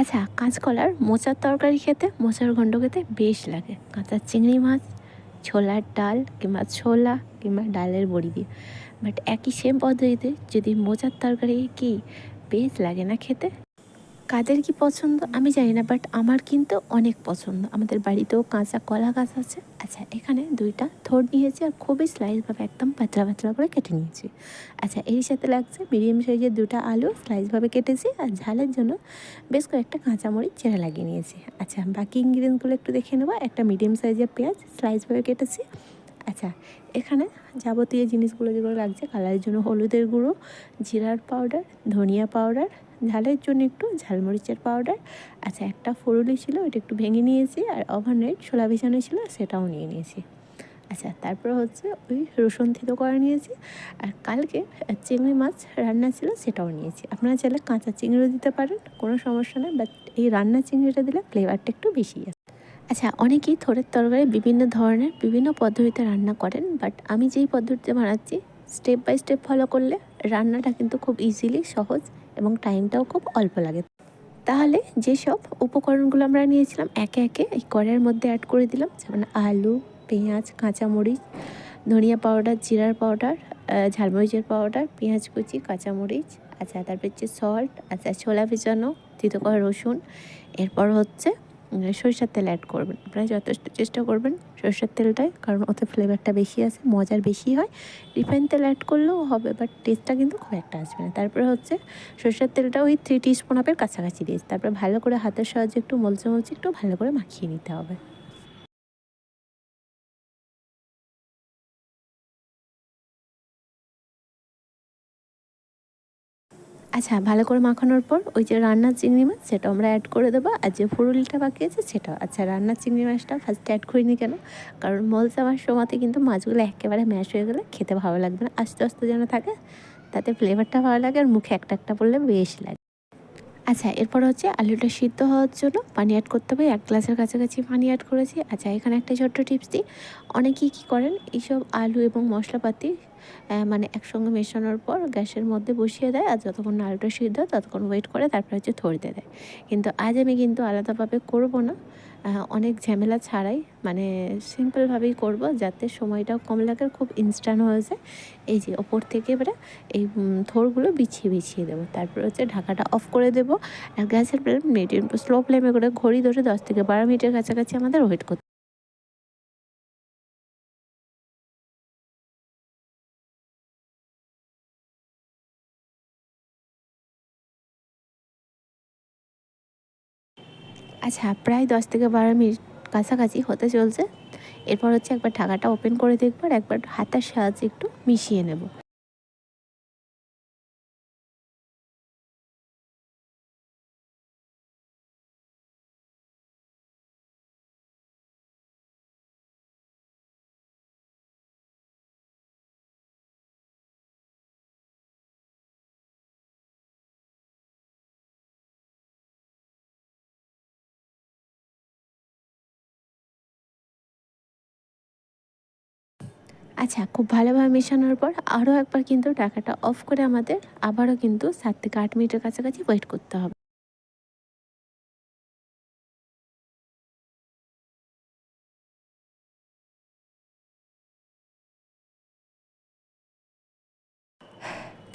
আচ্ছা কাঁচকলার মোচার তরকারি খেতে, মোচার ঘণ্ট খেতে বেশ লাগে। কাঁচা চিংড়ি মাছ, ছোলার ডাল কিংবা ছোলা কিংবা ডালের বড়ি দিয়ে। বাট একই সেম পদ্ধতিতে যদি মোচার তরকারি কি বেশ লাগে না খেতে? কাদের কি পছন্দ? আমি জানি না বাট আমার কিন্তু অনেক পছন্দ। আমাদের বাড়িতেও কাঁচা কলা গাছ আছে। আচ্ছা এখানে দুইটা থোড় নিয়েছি আর খুবই স্লাইসভাবে একদম পাতলা পাতলা করে কেটে নিয়েছি। আচ্ছা এর সাথে লাগছে মিডিয়াম সাইজের দুটা আলু স্লাইসভাবে কেটেছি আর ঝালের জন্য বেশ কয়েকটা কাঁচামরিচ চেরা লাগিয়ে নিয়েছি। আচ্ছা বাকি ইনগ্রিডিয়েন্টসগুলো একটু দেখে নেব। একটা মিডিয়াম সাইজের পেঁয়াজ স্লাইসভাবে কেটেছি। আচ্ছা এখানে যাবতীয় জিনিসগুলো যেগুলো লাগছে কালারের জন্য হলুদের গুঁড়ো, জিরার পাউডার ধনিয়া পাউডার ঝালের জন্য একটু ঝালমরিচের পাউডার আচ্ছা একটা ফুরুলি ছিল ওটা একটু ভেঙে নিয়েছি, আর ওভারনাইট ছোলা ভেজানো ছিল, সেটাও নিয়ে নিয়েছি। আচ্ছা তারপর হচ্ছে ওই রসুন থেতো করে নিয়েছি, আর কালকে চিংড়ি মাছ রান্না ছিল, সেটাও নিয়েছি। আপনারা চাইলে কাঁচা চিংড়িও দিতে পারেন, কোনো সমস্যা নেই বাট এই রান্না চিংড়িটা দিলে ফ্লেভারটা একটু বেশি আছে। আচ্ছা অনেকেই থোড়ের তরকারি বিভিন্ন ধরনের, বিভিন্ন পদ্ধতিতে রান্না করেন বাট আমি যেই পদ্ধতিতে বানাচ্ছি স্টেপ বাই স্টেপ ফলো করলে রান্নাটা কিন্তু খুব ইজিলি সহজ এবং টাইমটাও খুব অল্প লাগে। তাহলে যেসব উপকরণগুলো আমরা নিয়েছিলাম, একে একে এই কড়াইয়ের মধ্যে অ্যাড করে দিলাম। যেমন আলু, পেঁয়াজ, কাঁচামরিচ, ধনিয়া পাউডার জিরার পাউডার ঝালমরিচের পাউডার পেঁয়াজ কুচি, কাঁচামরিচ আচ্ছা তারপর হচ্ছে সল্ট আচ্ছা ছোলা ভেজানো তিতকর রসুন। এরপর হচ্ছে সরিষার তেল অ্যাড করবেন। আপনারা যথেষ্ট চেষ্টা করবেন সরিষার তেলটাই কারণ ওতে ফ্লেভারটা বেশি আছে, মজার বেশি হয়। রিফাইন তেল অ্যাড করলেও হবে বাট টেস্টটা কিন্তু খুব একটা আসবে না। তারপরে হচ্ছে সরিষার তেলটা ওই থ্রি টিস্পুন আপের কাছাকাছি দিয়েছি তারপরে ভালো করে হাতের সাহায্যে একটু মলচে মলচে একটু ভালো করে মাখিয়ে নিতে হবে। আচ্ছা ভালো করে মাখানোর পর ওই যে রান্নার চিংড়ি মাছ, সেটা আমরা অ্যাড করে দেবো। আর যে ফুরুলিটা বাকি আছে সেটা আচ্ছা রান্নার চিংড়ি মাছটা ফার্স্টে অ্যাড করিনি কেন? কারণ মলসা মাছ সময়তে কিন্তু মাছগুলো একেবারে ম্যাশ হয়ে গেলে খেতে ভালো লাগবে না। আস্তে আস্তে যেন থাকে, তাতে ফ্লেভারটা ভালো লাগে আর মুখে একটা একটা পড়লে বেশ লাগে। আচ্ছা এরপর হচ্ছে আলুটা সিদ্ধ হওয়ার জন্য পানি অ্যাড করতে হবে। এক গ্লাসের কাছাকাছি পানি অ্যাড করেছি। আচ্ছা এখানে একটা ছোট্ট টিপস দিই। অনেকেই কী করেন, এইসব আলু এবং মশলাপাতি মানে একসঙ্গে মেশানোর পর গ্যাসের মধ্যে বসিয়ে দেয় আর যতক্ষণ না আলুটা সিদ্ধ ততক্ষণ ওয়েট করে তারপরে হচ্ছে থরতে দেয়। কিন্তু আজ আমি কিন্তু আলাদাভাবে করব না। অনেক ঝামেলা ছাড়াই মানে সিম্পলভাবেই করব যাতে সময়টাও কম লাগে খুব ইনস্ট্যান্ট হয়ে যায়। এই যে ওপর থেকে এবারে এই থোরগুলো বিছিয়ে বিছিয়ে দেবো। তারপর হচ্ছে ঢাকাটা অফ করে দেবো। আর গ্যাসের ফ্লেম মিডিয়াম স্লো ফ্লেমে করে ঘড়ি ধরে দশ থেকে বারো মিনিটের কাছাকাছি আমাদের ওয়েট করতে আচ্ছা প্রায় দশ থেকে বারো মিনিট কাছাকাছি হতে চলছে। এরপর হচ্ছে একবার ঢাকাটা ওপেন করে দেখব আর একবার হাতের সাহায্যে একটু মিশিয়ে নেব। আচ্ছা খুব ভালোভাবে মেশানোর পর আরও একবার কিন্তু টাকাটা অফ করে আমাদের আবারও কিন্তু সাত থেকে আট মিনিটের কাছাকাছি ওয়েট করতে হবে।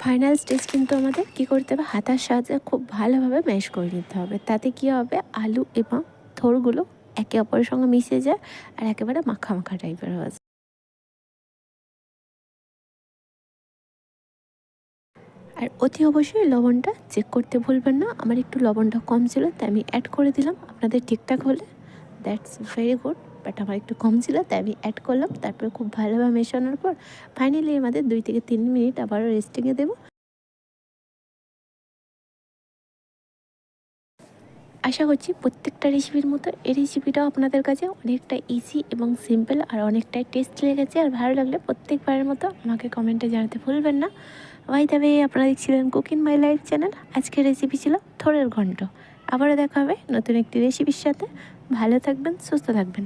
ফাইনাল স্টেজ কিন্তু আমাদের কি করতে হবে? হাতার সাহায্যে খুব ভালোভাবে ম্যাশ করে নিতে হবে। তাতে কি হবে? আলু এবং থোরগুলো একে অপরের সঙ্গে মিশে যায় আর একেবারে মাখা মাখা টাইপের হয়ে আর অতি অবশ্যই লবণটা চেক করতে ভুলবেন না। আমার একটু লবণটা কম ছিল, তাই আমি অ্যাড করে দিলাম। আপনাদের ঠিকঠাক হলে দ্যাটস ভেরি গুড বাট আমার একটু কম ছিল, তাই আমি অ্যাড করলাম। তারপরে খুব ভালোভাবে মেশানোর পর ফাইনালি আমাদের দুই থেকে তিন মিনিট আবারও রেস্টিংয়ে দেবো। আশা করছি প্রত্যেকটা রেসিপির মতো এই রেসিপিটাও আপনাদের কাছে অনেকটা ইজি এবং সিম্পল আর অনেকটাই টেস্ট লেগেছে। আর ভালো লাগলে প্রত্যেকবারের মতো আমাকে কমেন্টে জানাতে ভুলবেন না। ভাই দাবে আপনারা দেখছিলেন কুকিং মাই লাইফ চ্যানেল আজকের রেসিপি ছিল থোড়ের ঘন্ট। আবারও দেখা হবে নতুন একটি রেসিপির সাথে। ভালো থাকবেন, সুস্থ থাকবেন।